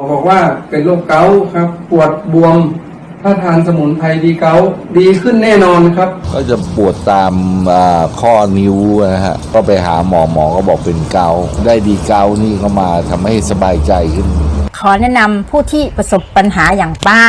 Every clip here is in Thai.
หมอบอกว่าเป็นโรคเกาต์ครับ ปวดบวม ถ้าทานสมุนไพรดีเกาต์ดีขึ้นแน่นอนครับ ก็จะปวดตามอ่าข้อนิ้วนะฮะ ก็ไปหาหมอหมอก็บอกเป็นเกาต์ได้ดีเกาต์นี่เข้ามาทำให้สบายใจขึ้น ขอแนะนำผู้ที่ประสบปัญหาอย่างป้า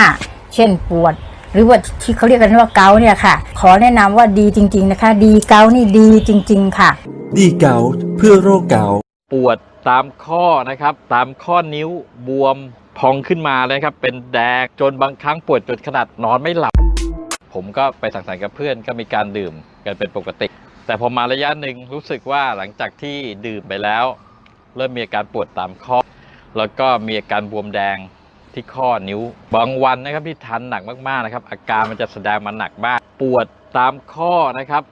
เช่นปวด หรือว่าที่เขาเรียกกันว่าเกาต์เนี่ยค่ะ ขอแนะนำว่าดีจริง ๆนะคะ ดีเกาต์นี่ดีจริง ๆ ค่ะ ดีเกาต์เพื่อโรคเกาต์ ปวดตามข้อนะครับ ตามข้อนิ้วบวมพองขึ้นมาเลยครับ เป็นแดงจนบางครั้งปวดจนขนาดนอนไม่หลับ ผมก็ไปสังสรรค์กับเพื่อนก็มีการดื่มกันเป็นปกติ แต่พอมาระยะหนึ่งรู้สึกว่าหลังจากที่ดื่มไปแล้ว เริ่มมีอาการปวดตามข้อ แล้วก็มีอาการบวมแดงที่ข้อนิ้ว บางวันนะครับที่ทานหนักมากๆนะครับ อาการมันจะแสดงมาหนักมาก ปวดตามข้อนะครับ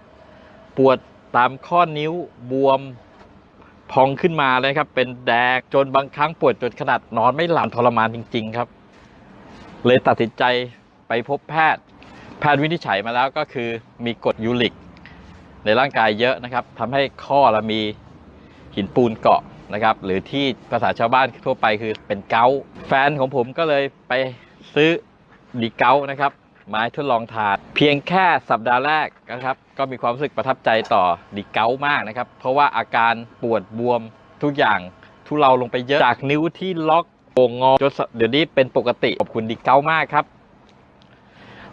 ปวดตามข้อนิ้วบวม พองขึ้นมาเลยครับ เป็นแดงจนบางครั้งปวดจนขนาดนอนไม่หลับทรมานจริง ๆ ครับ เลยตัดสินใจไปพบแพทย์ แพทย์วินิจฉัยมาแล้วก็คือมีกรดยูริก ในร่างกายเยอะนะครับทำให้ข้อเรามีหินปูนเกาะนะครับ หรือที่ภาษาชาวบ้านทั่วไปคือเป็นเกาแฟนของผมก็เลยไปซื้อดีเกานะครับ ไม้ทดลองทาน เพียงแค่สัปดาห์แรกนะครับ ก็มีความรู้สึกประทับใจต่อดีเกามากนะครับ เพราะว่าอาการปวดบวมทุกอย่างทุเลาลงไปเยอะจากนิ้วที่ล็อกโป่งงอจนเดี๋ยวนี้เป็นปกติขอบคุณดีเกามากครับ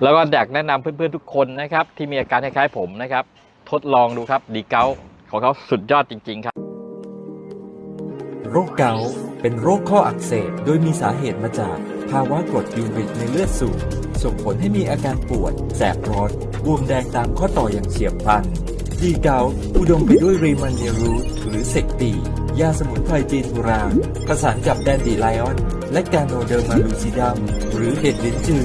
แล้วก็อยากแนะนำเพื่อนๆทุกคนนะครับ ที่มีอาการคล้ายๆผมนะครับ ทดลองดูครับดีเกาของเขาสุดยอดจริง ๆ ครับ โรคเกา เป็นโรคข้ออักเสบ โดยมีสาเหตุมาจากภาวะกรดยูริกในเลือดสูง ส่งผลให้มีอาการปวด แสบร้อนบวมแดงตามข้อต่ออย่างเฉียบพลัน ดีเกาต์อุดมไปด้วยรีมันเนรูทหรือเซกตียาสมุนไพรจีนโบราณผสานกับแดนดีไลออน และกาโนเดอร์มาลูซิดัม หรือเห็ดลิ้นจือ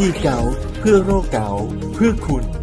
ดีเกาเพื่อโรคเกาเพื่อคุณ